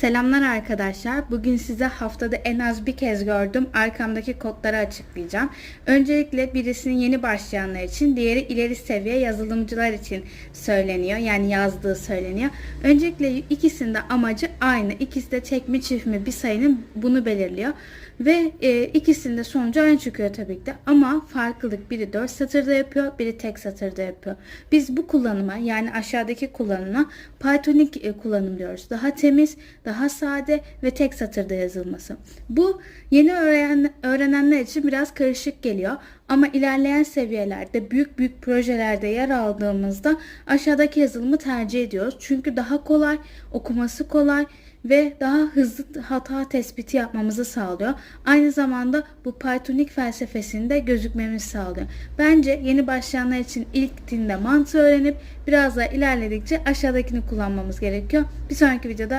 Selamlar arkadaşlar. Bugün size haftada en az bir kez gördüm. Arkamdaki kodları açıklayacağım. Öncelikle birisinin yeni başlayanlar için, diğeri ileri seviye yazılımcılar için söyleniyor. Yani yazdığı söyleniyor. Öncelikle ikisinin amacı aynı. İkisi de tek mi çift mi bir sayının bunu belirliyor. Ve e, ikisinde sonucu aynı çıkıyor tabii ki de. Ama farklılık biri 4 satırda yapıyor, biri tek satırda yapıyor. Biz bu kullanıma yani aşağıdaki kullanıma Pythonic e, kullanım diyoruz. Daha temiz, daha sade ve tek satırda yazılması. Bu yeni öğrenen, öğrenenler için biraz karışık geliyor. Ama ilerleyen seviyelerde büyük büyük projelerde yer aldığımızda aşağıdaki yazılımı tercih ediyoruz. Çünkü daha kolay, okuması kolay ve daha hızlı hata tespiti yapmamızı sağlıyor. Aynı zamanda bu Pythonic felsefesinde gözükmemizi sağlıyor. Bence yeni başlayanlar için ilk dinde mantığı öğrenip biraz daha ilerledikçe aşağıdakini kullanmamız gerekiyor. Bir sonraki videoda